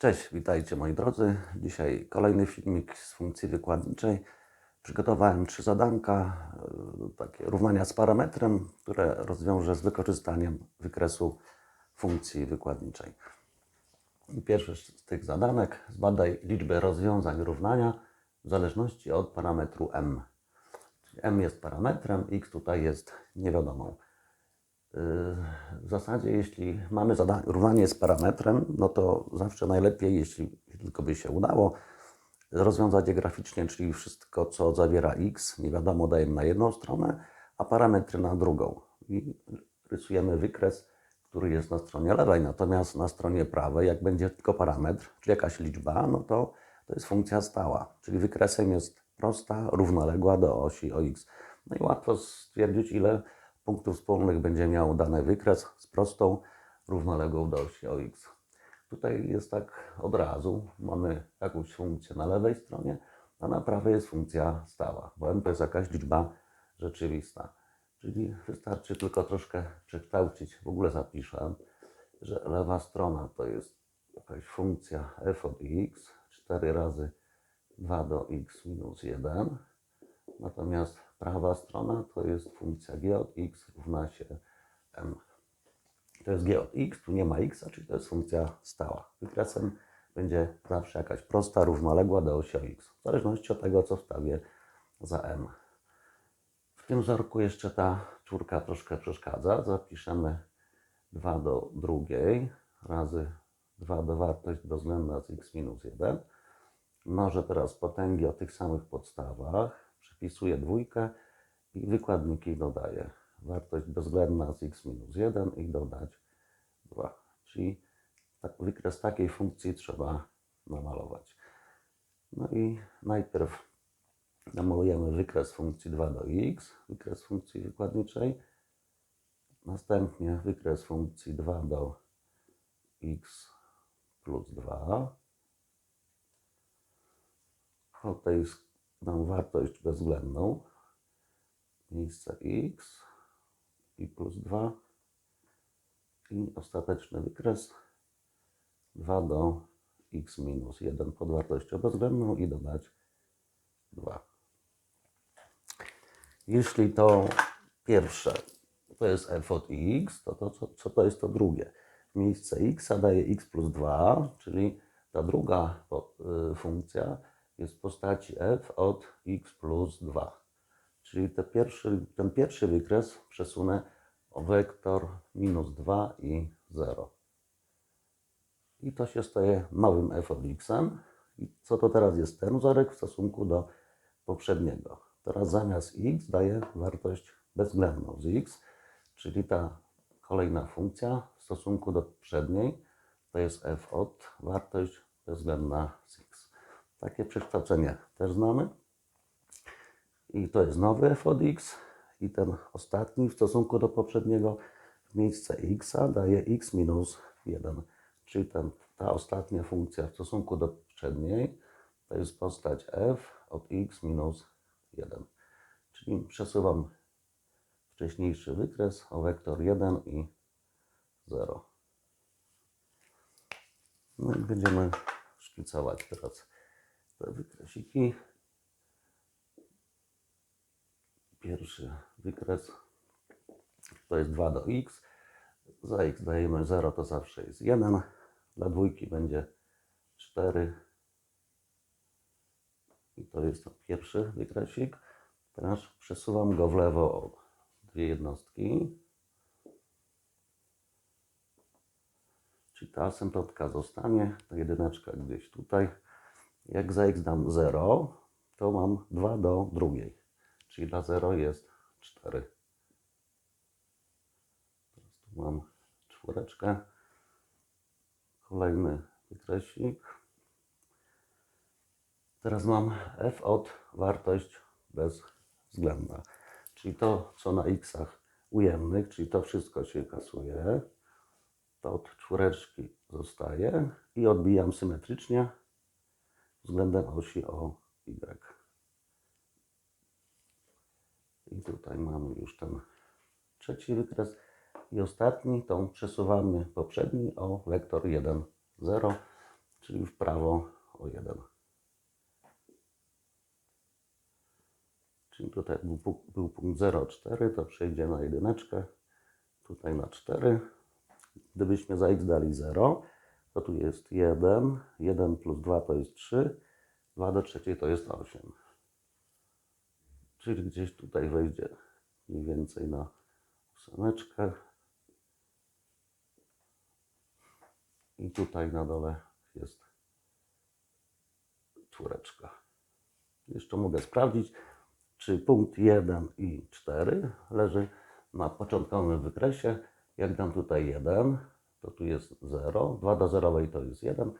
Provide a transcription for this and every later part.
Cześć, witajcie moi drodzy. Dzisiaj kolejny filmik z funkcji wykładniczej. Przygotowałem trzy zadanka, e, takie równania z parametrem, które rozwiążę z wykorzystaniem wykresu funkcji wykładniczej. I Pierwszy z tych zadanek zbadaj liczbę rozwiązań równania w zależności od parametru m. Czyli m jest parametrem, x tutaj jest niewiadomą. W zasadzie, jeśli mamy równanie z parametrem, no to zawsze najlepiej, jeśli tylko by się udało, rozwiązać je graficznie, czyli wszystko, co zawiera x, nie wiadomo, dajemy na jedną stronę, a parametry na drugą. I rysujemy wykres, który jest na stronie lewej, natomiast na stronie prawej, jak będzie tylko parametr, czy jakaś liczba, no to to jest funkcja stała, czyli wykresem jest prosta, równoległa do osi OX. No i łatwo stwierdzić, ile punktów wspólnych będzie miał dany wykres z prostą równoległą do osi OX. Tutaj jest tak od razu, mamy jakąś funkcję na lewej stronie, a na prawej jest funkcja stała, bo m to jest jakaś liczba rzeczywista. Czyli wystarczy tylko troszkę przekształcić, w ogóle zapiszę, że lewa strona to jest jakaś funkcja f od x, 4 razy 2 do x minus 1, natomiast prawa strona to jest funkcja g od x równa się m. To jest g od x, tu nie ma x, czyli to jest funkcja stała. Wykresem będzie zawsze jakaś prosta, równoległa do osi x, w zależności od tego, co wstawię za m. W tym wzorku jeszcze ta czwórka troszkę przeszkadza. Zapiszemy 2 do drugiej razy 2 do wartość bezwzględna z x minus 1. Mnożę teraz potęgi o tych samych podstawach. Przepisuję dwójkę i wykładniki dodaję. Wartość bezwzględna z x minus 1 i dodać 2. Czyli tak, wykres takiej funkcji trzeba namalować. No i najpierw namalujemy wykres funkcji 2 do x, wykres funkcji wykładniczej. Następnie wykres funkcji 2 do x plus 2. Tutaj dam wartość bezwzględną. Miejsce x i plus 2. I ostateczny wykres 2 do x minus 1 pod wartością bezwzględną i dodać 2. Jeśli to pierwsze to jest f od x, to, to co, co to jest to drugie? Miejsce x daje x plus 2, czyli ta druga y, funkcja jest w postaci f od x plus 2. Czyli te pierwszy, ten pierwszy wykres przesunę o wektor minus 2 i 0. I to się staje nowym f od x. I co to teraz jest ten wzorek w stosunku do poprzedniego? Teraz zamiast x daje wartość bezwzględną z x, czyli ta kolejna funkcja w stosunku do poprzedniej to jest f od wartość bezwzględna z x. Takie przekształcenie też znamy. I to jest nowy f od x i ten ostatni w stosunku do poprzedniego w miejsce x daje x minus 1. Czyli ten, ta ostatnia funkcja w stosunku do poprzedniej to jest postać f od x minus 1. Czyli przesuwam wcześniejszy wykres o wektor 1 i 0. No i będziemy szkicować teraz te wykresiki. Pierwszy wykres to jest 2 do x. Za x dajemy 0, to zawsze jest 1. Dla dwójki będzie 4. I to jest to pierwszy wykresik. Teraz przesuwam go w lewo o dwie jednostki. Czyli ta asymptotka zostanie, ta jedyneczka gdzieś tutaj. Jak za x dam 0, to mam 2 do drugiej. Czyli dla 0 jest 4. Teraz tu mam czwóreczkę. Kolejny wykresik. Teraz mam f od wartość bezwzględna. Czyli to, co na xach ujemnych, czyli to wszystko się kasuje. To od czwóreczki zostaje i odbijam symetrycznie względem osi o y. I tutaj mamy już ten trzeci wykres. I ostatni, tą przesuwamy poprzedni o wektor 1, 0. czyli w prawo o 1. Czyli tutaj był, był punkt 0,4, to przejdzie na jedyneczkę, tutaj na 4. Gdybyśmy za x dali 0, to tu jest 1, 1 plus 2 to jest 3, 2 do trzeciej to jest 8. Czyli gdzieś tutaj wejdzie mniej więcej na ósemeczkę. I tutaj na dole jest czwóreczka. Jeszcze mogę sprawdzić, czy punkt 1 i 4 leży na początkowym wykresie. Jak dam tutaj 1, to tu jest 0, 2 do 0 to jest 1,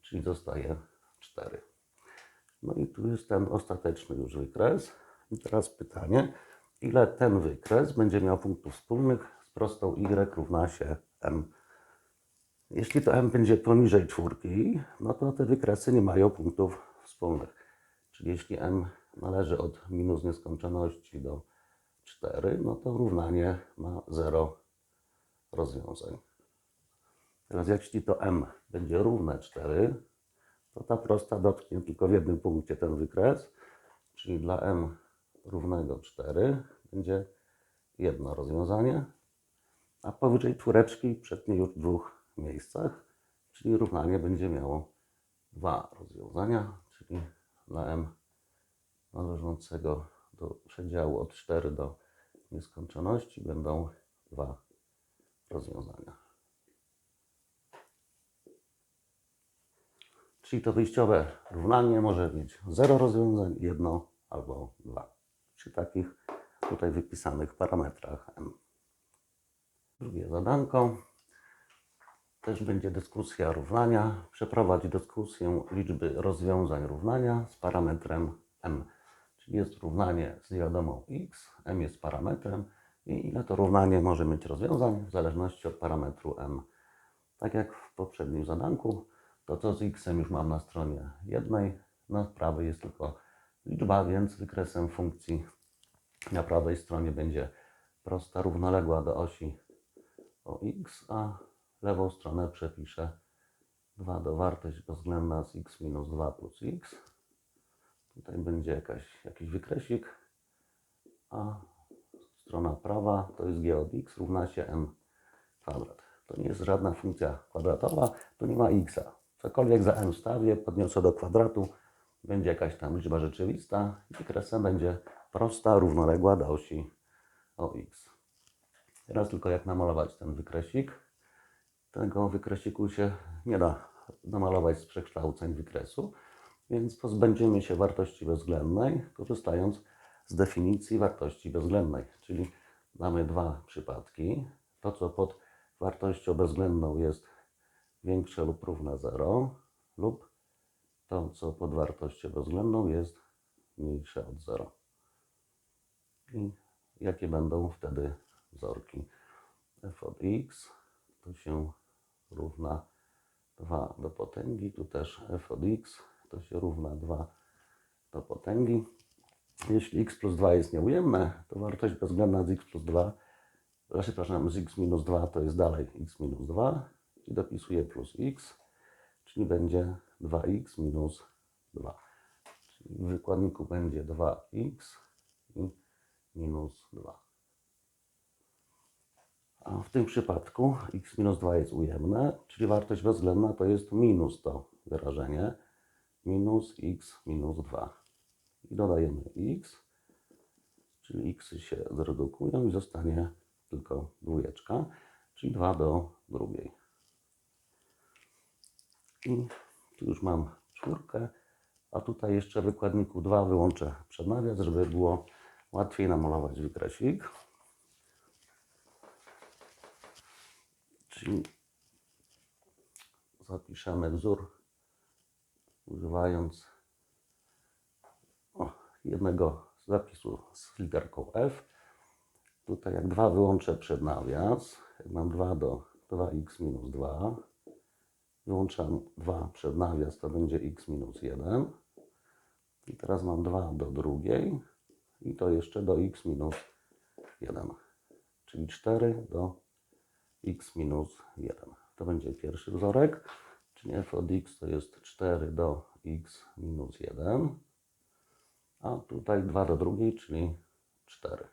czyli zostaje 4. No i tu jest ten ostateczny już wykres. I teraz pytanie, ile ten wykres będzie miał punktów wspólnych z prostą y równa się m. Jeśli to m będzie poniżej czwórki, no to te wykresy nie mają punktów wspólnych. Czyli jeśli m należy od minus nieskończoności do 4, no to równanie ma 0 rozwiązań. Teraz jeśli to m będzie równe 4, to ta prosta dotknie tylko w jednym punkcie ten wykres, czyli dla m równego 4 będzie jedno rozwiązanie, a powyżej czwóreczki przetnie już w dwóch miejscach, czyli równanie będzie miało dwa rozwiązania, czyli dla m należącego do przedziału od 4 do nieskończoności będą dwa rozwiązania. Czyli to wyjściowe równanie może mieć 0 rozwiązań, jedno albo dwa. Przy takich tutaj wypisanych parametrach m. Drugie zadanko. Też będzie dyskusja równania. Przeprowadź dyskusję liczby rozwiązań równania z parametrem m. Czyli jest równanie z wiadomą x, m jest parametrem i ile to równanie może mieć rozwiązań w zależności od parametru m. Tak jak w poprzednim zadanku, to co z x już mam na stronie jednej, na prawej jest tylko liczba, więc wykresem funkcji na prawej stronie będzie prosta równoległa do osi o x, a lewą stronę przepiszę 2 do wartość bezwzględna z x minus 2 plus x. Tutaj będzie jakaś, jakiś wykresik, a strona prawa to jest g od x równa się m kwadrat. To nie jest żadna funkcja kwadratowa, tu nie ma x. Cokolwiek za m stawię, podniosę do kwadratu, będzie jakaś tam liczba rzeczywista i wykresem będzie prosta równoległa do osi o x. Teraz tylko jak namalować ten wykresik. Tego wykresiku się nie da namalować z przekształceń wykresu, więc pozbędziemy się wartości bezwzględnej, korzystając z definicji wartości bezwzględnej. Czyli mamy dwa przypadki. To, co pod wartością bezwzględną jest większe lub równe 0, lub to, co pod wartością bezwzględną jest mniejsze od 0. I jakie będą wtedy wzorki? f od x to się równa 2 do potęgi, tu też f od x to się równa 2 do potęgi. Jeśli x plus 2 jest nieujemne, to wartość bezwzględna z x plus 2, znaczy, przepraszam, z x minus 2 to jest dalej x minus 2 i dopisuję plus x, czyli będzie 2x minus 2. Czyli w wykładniku będzie 2x i minus 2. A w tym przypadku x minus 2 jest ujemne, czyli wartość bezwzględna to jest minus to wyrażenie, minus x minus 2. I dodajemy x, czyli x się zredukują i zostanie tylko dwójeczka, czyli 2 do drugiej. I tu już mam czwórkę, a tutaj jeszcze w wykładniku 2 wyłączę przed nawias, żeby było łatwiej namalować wykresik. Czyli zapiszemy wzór używając o, jednego zapisu z literką F. Tutaj jak 2 wyłączę przed nawias, jak mam 2 do 2x minus 2, wyłączam 2 przed nawias, to będzie x minus 1. I teraz mam 2 do drugiej i to jeszcze do x minus 1. Czyli 4 do x minus 1. To będzie pierwszy wzorek, czyli f od x to jest 4 do x minus 1, a tutaj 2 do drugiej, czyli 4.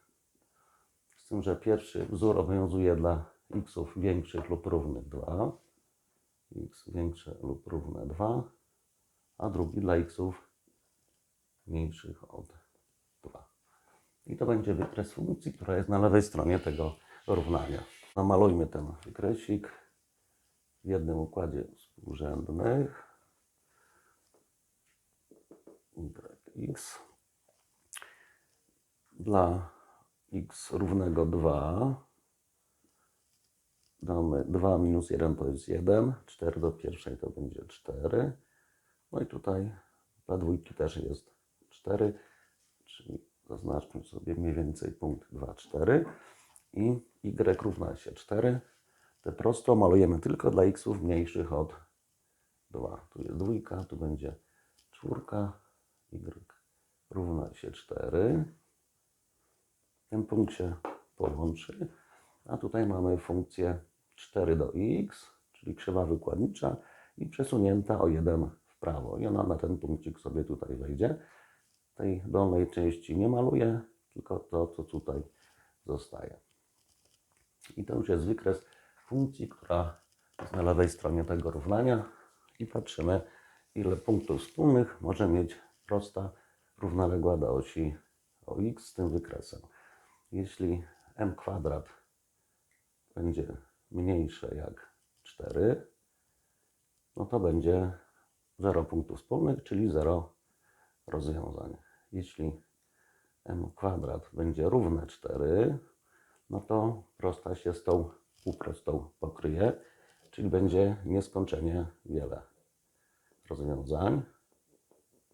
Z tym, że pierwszy wzór obowiązuje dla xów większych lub równych 2, x większe lub równe 2, a drugi dla xów mniejszych od 2. I to będzie wykres funkcji, która jest na lewej stronie tego równania. Namalujmy ten wykresik w jednym układzie współrzędnych. yx dla x równego 2 damy 2 minus 1 to jest 1, 4 do pierwszej to będzie 4. No i tutaj dla dwójki też jest 4, czyli zaznaczmy sobie mniej więcej punkt 2, 4 i y równa się 4. Te prosto malujemy tylko dla xów mniejszych od 2. Tu jest dwójka, tu będzie czwórka, y równa się 4. Ten punkt się połączy, a tutaj mamy funkcję 4 do x, czyli krzywa wykładnicza i przesunięta o 1 w prawo. I ona na ten punkcik sobie tutaj wejdzie. Tej dolnej części nie maluję, tylko to, co tutaj zostaje. I to już jest wykres funkcji, która jest na lewej stronie tego równania. I patrzymy, ile punktów wspólnych może mieć prosta równoległa do osi OX z tym wykresem. Jeśli m kwadrat będzie mniejsze jak 4, no to będzie 0 punktów wspólnych, czyli 0 rozwiązań. Jeśli m kwadrat będzie równe 4, no to prosta się z tą półprostą pokryje, czyli będzie nieskończenie wiele rozwiązań.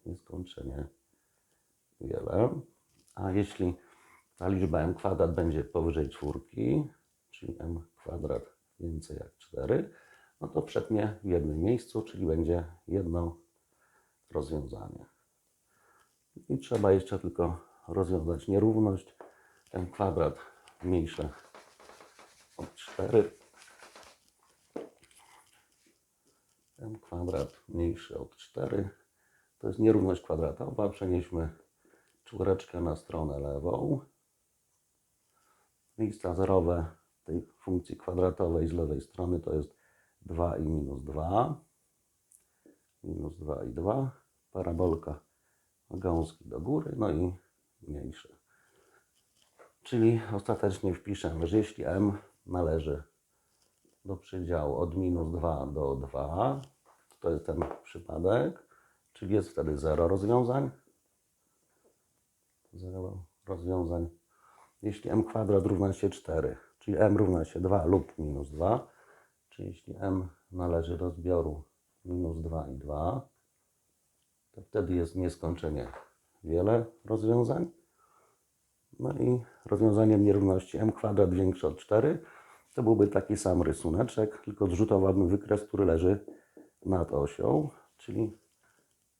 Nieskończenie wiele. A jeśli ta liczba m kwadrat będzie powyżej czwórki, czyli m kwadrat więcej jak 4, no to przetnie w jednym miejscu, czyli będzie jedno rozwiązanie. I trzeba jeszcze tylko rozwiązać nierówność. m kwadrat mniejsze od 4. m kwadrat mniejszy od 4. To jest nierówność kwadratowa. Przenieśmy czwóreczkę na stronę lewą. Miejsca zerowe tej funkcji kwadratowej z lewej strony to jest 2 i minus 2. Minus 2 i 2. Parabolka gąski do góry, no i mniejsze. Czyli ostatecznie wpiszemy, że jeśli m należy do przedziału od minus 2 do 2, to jest ten przypadek, czyli jest wtedy 0 rozwiązań. 0 rozwiązań. Jeśli m kwadrat równa się 4, czyli m równa się 2 lub minus 2, czyli jeśli m należy do zbioru minus 2 i 2, to wtedy jest nieskończenie wiele rozwiązań. No i rozwiązaniem nierówności m kwadrat większy od 4 to byłby taki sam rysuneczek, tylko zrzutowałbym wykres, który leży nad osią, czyli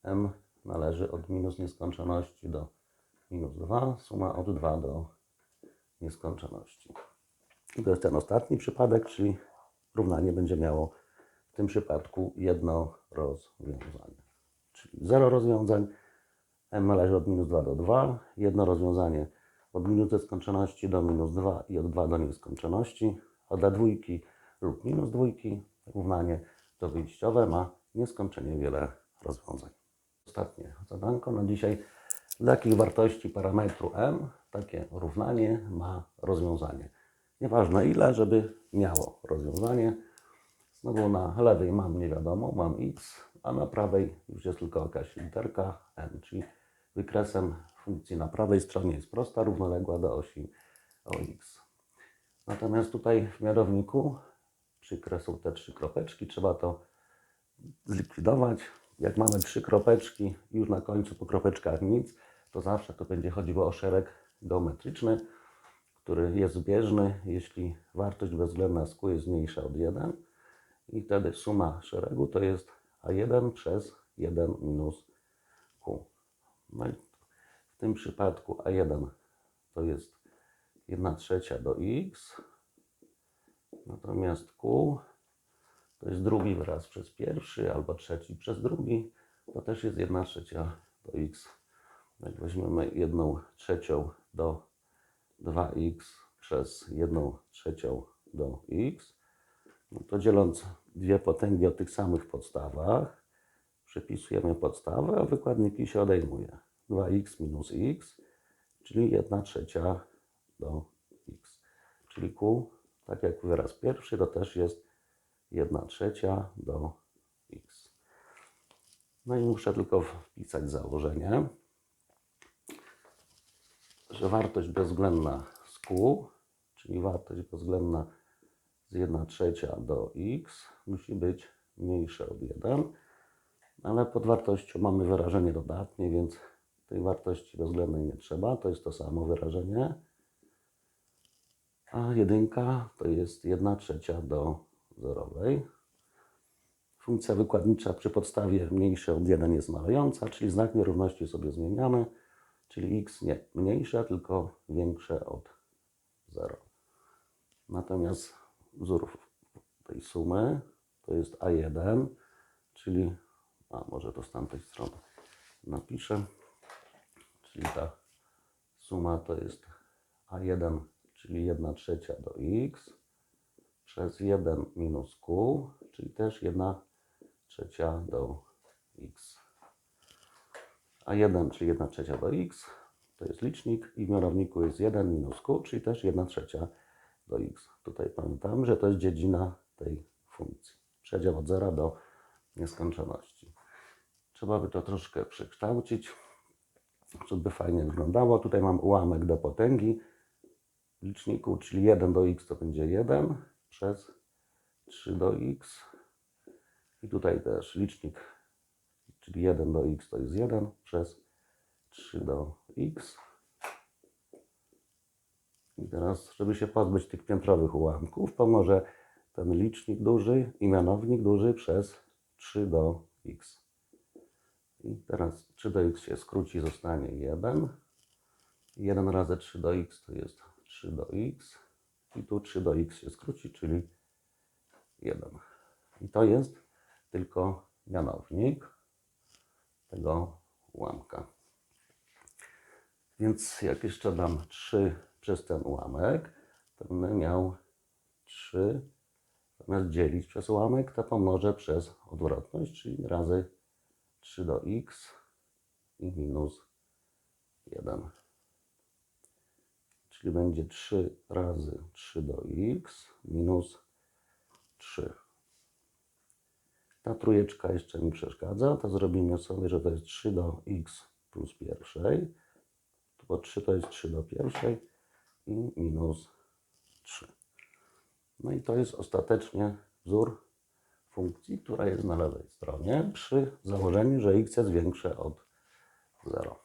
m należy od minus nieskończoności do minus 2, suma od 2 do nieskończoności. To jest ten ostatni przypadek, czyli równanie będzie miało w tym przypadku jedno rozwiązanie. Czyli 0 rozwiązań, m należy od minus 2 do 2, jedno rozwiązanie od minus nieskończoności do minus 2 i od 2 do nieskończoności, a dla dwójki lub minus dwójki równanie to wyjściowe ma nieskończenie wiele rozwiązań. Ostatnie zadanko na dzisiaj. Dla jakich wartości parametru m takie równanie ma rozwiązanie? Nieważne ile, żeby miało rozwiązanie. Znowu na lewej mam nie wiadomo, mam x, a na prawej już jest tylko jakaś literka m, czyli wykresem funkcji na prawej stronie jest prosta równoległa do osi OX. Natomiast tutaj w mianowniku przykre są te trzy kropeczki, trzeba to zlikwidować. Jak mamy trzy kropeczki już na końcu po kropeczkach nic, to zawsze to będzie chodziło o szereg geometryczny, który jest zbieżny, jeśli wartość bezwzględna z Q jest mniejsza od 1 i wtedy suma szeregu to jest A1 przez 1 minus Q. No i w tym przypadku A1 to jest 1 trzecia do x, natomiast Q to jest drugi wyraz przez pierwszy, albo trzeci przez drugi, to też jest 1 trzecia do x. Jak weźmiemy 1 trzecią do 2x przez 1 trzecią do x, no to dzieląc dwie potęgi o tych samych podstawach, przepisujemy podstawę, a wykładniki się odejmuje. 2x minus x, czyli 1 trzecia do x. Czyli q, tak jak wyraz pierwszy, to też jest 1 trzecia do x. No i muszę tylko wpisać założenie, że wartość bezwzględna z q, czyli wartość bezwzględna z 1 trzecia do x musi być mniejsza od 1, ale pod wartością mamy wyrażenie dodatnie, więc tej wartości bezwzględnej nie trzeba, to jest to samo wyrażenie. A jedynka to jest 1 trzecia do zerowej. Funkcja wykładnicza przy podstawie mniejsze od 1 jest malejąca, czyli znak nierówności sobie zmieniamy, czyli x nie mniejsze, tylko większe od 0. Natomiast wzór tej sumy to jest A1, czyli, a może to z tamtej strony napiszę, czyli ta suma to jest A1, czyli 1 trzecia do x, przez 1 minus q, czyli też 1 trzecia do x. A1, czyli 1 trzecia do x, to jest licznik i w mianowniku jest 1 minus q, czyli też 1 trzecia do x. Tutaj pamiętamy, że to jest dziedzina tej funkcji. Przedział od zera do nieskończoności. Trzeba by to troszkę przekształcić, żeby fajnie wyglądało. Tutaj mam ułamek do potęgi w liczniku, czyli 1 do x to będzie 1 przez 3 do x. I tutaj też licznik, czyli 1 do x to jest 1 przez 3 do x. I teraz, żeby się pozbyć tych piętrowych ułamków, pomoże ten licznik duży i mianownik duży przez 3 do x. I teraz 3 do x się skróci, zostanie 1. 1 razy 3 do x to jest 3 do x. I tu 3 do x się skróci, czyli 1. I to jest tylko mianownik tego ułamka. Więc jak jeszcze dam 3 przez ten ułamek, to będę miał 3, zamiast dzielić przez ułamek, to pomnożę przez odwrotność, czyli razy 3 do x i minus 1. Czyli będzie 3 razy 3 do x minus 3. Ta trójeczka jeszcze mi przeszkadza, to zrobimy sobie, że to jest 3 do x plus pierwszej, bo 3 to jest 3 do pierwszej i minus 3. No i to jest ostatecznie wzór funkcji, która jest na lewej stronie przy założeniu, że x jest większe od 0.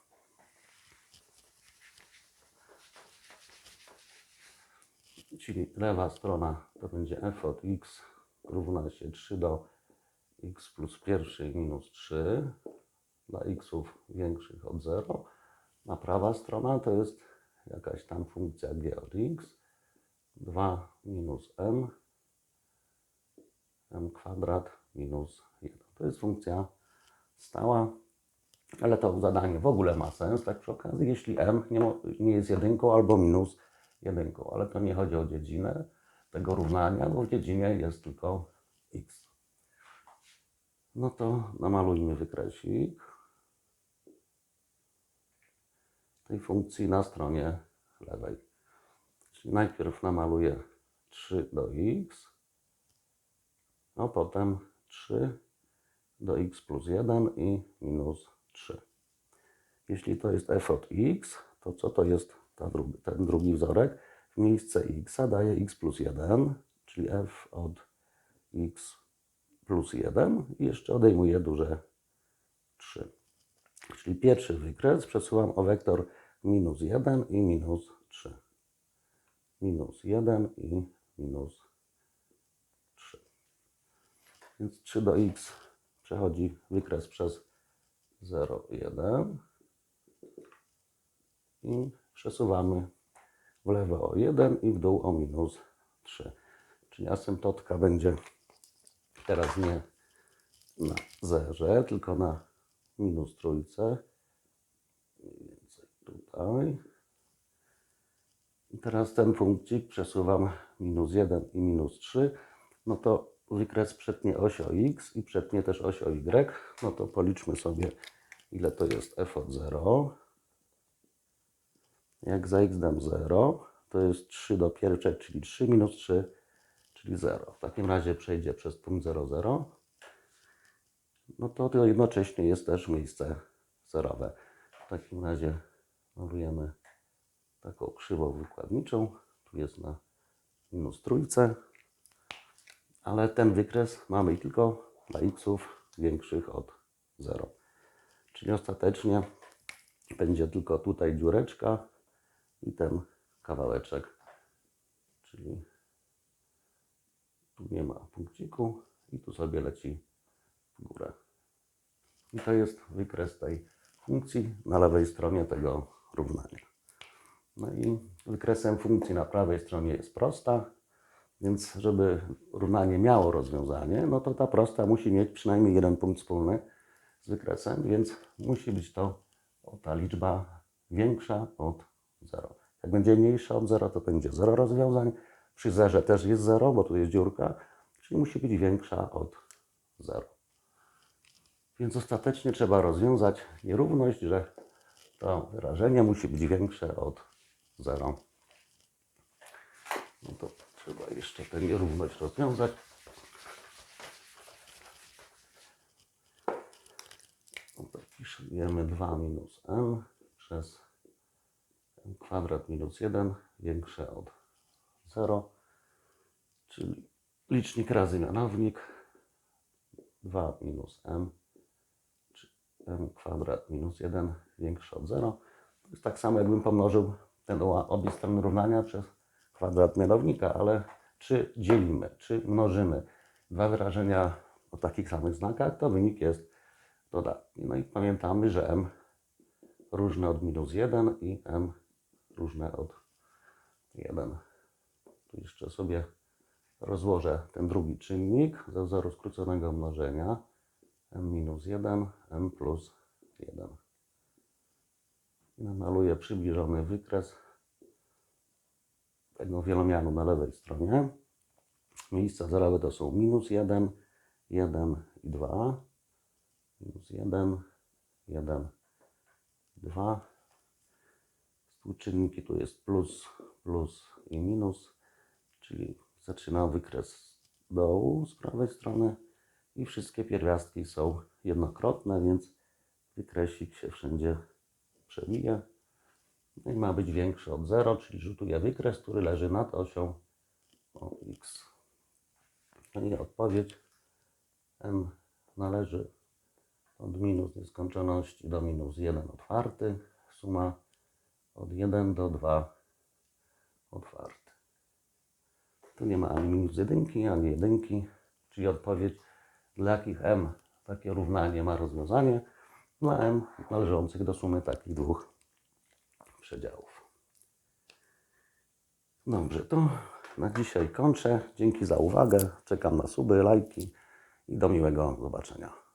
Czyli lewa strona to będzie f od x równa się 3 do x plus pierwszej minus 3 dla xów większych od 0. A prawa strona to jest jakaś tam funkcja g od x 2 minus m m kwadrat minus 1. To jest funkcja stała, ale to zadanie w ogóle ma sens, tak przy okazji, jeśli m nie, nie jest jedynką albo minus jedynką, ale to nie chodzi o dziedzinę tego równania, bo w dziedzinie jest tylko x. No to namalujmy wykresik tej funkcji na stronie lewej. Czyli najpierw namaluję 3 do x, a potem 3 do x plus 1 i minus 3. Jeśli to jest f od x, to co to jest drugi, ten drugi wzorek? W miejsce x daje x plus 1, czyli f od x plus 1 i jeszcze odejmuję duże 3. Czyli pierwszy wykres przesuwam o wektor minus 1 i minus 3. Minus 1 i minus 3. Więc 3 do x przechodzi wykres przez 0, 1 i przesuwamy w lewo o 1 i w dół o minus 3. Czyli asymptotka będzie teraz nie na zerze, tylko na minus trójce. Mniej więcej tutaj. I teraz ten punkcik przesuwam minus 1 i minus 3. No to wykres przetnie oś o x i przetnie też oś o y. No to policzmy sobie, ile to jest f od 0. Jak za x dam 0, to jest 3 do pierwszej, czyli 3 minus 3, czyli 0. W takim razie przejdzie przez punkt 0, 0. No to, to jednocześnie jest też miejsce zerowe. W takim razie malujemy taką krzywą wykładniczą. Tu jest na minus trójce. Ale ten wykres mamy tylko dla xów większych od 0. Czyli ostatecznie będzie tylko tutaj dziureczka i ten kawałeczek. Czyli tu nie ma punkciku i tu sobie leci w górę. I to jest wykres tej funkcji na lewej stronie tego równania. No i wykresem funkcji na prawej stronie jest prosta, więc żeby równanie miało rozwiązanie, no to ta prosta musi mieć przynajmniej jeden punkt wspólny z wykresem, więc musi być to ta liczba większa od 0. Jak będzie mniejsza od 0, to będzie 0 rozwiązań. Przy zerze też jest 0, bo tu jest dziurka, czyli musi być większa od 0. Więc ostatecznie trzeba rozwiązać nierówność, że to wyrażenie musi być większe od 0. No to trzeba jeszcze tę nierówność rozwiązać. No to piszemy 2 minus m przez m kwadrat minus 1 większe od 0, czyli licznik razy mianownik 2 minus m czy m kwadrat minus 1 większe od 0. To jest tak samo, jakbym pomnożył ten obie strony równania przez kwadrat mianownika, ale czy dzielimy, czy mnożymy dwa wyrażenia o takich samych znakach, to wynik jest dodatni. No i pamiętamy, że m różne od minus 1 i m różne od 1. Tu jeszcze sobie rozłożę ten drugi czynnik ze wzoru skróconego mnożenia m minus 1, m plus 1. I namaluję przybliżony wykres tego wielomianu na lewej stronie. Miejsca zerowe to są minus 1, 1 i 2. Minus 1, 1, 2. Współczynniki tu jest plus, plus i minus, czyli zaczynam wykres dołu z prawej strony i wszystkie pierwiastki są jednokrotne, więc wykresik się wszędzie przewija. No i ma być większy od 0, czyli rzutuję wykres, który leży nad osią o x. No i odpowiedź m należy od minus nieskończoności do minus 1 otwarty. Suma od 1 do 2 otwarty. Tu nie ma ani minus jedynki, ani jedynki, czyli odpowiedź dla jakich m takie równanie ma rozwiązanie dla m należących do sumy takich dwóch przedziałów. Dobrze, to na dzisiaj kończę. Dzięki za uwagę. Czekam na suby, lajki i do miłego zobaczenia.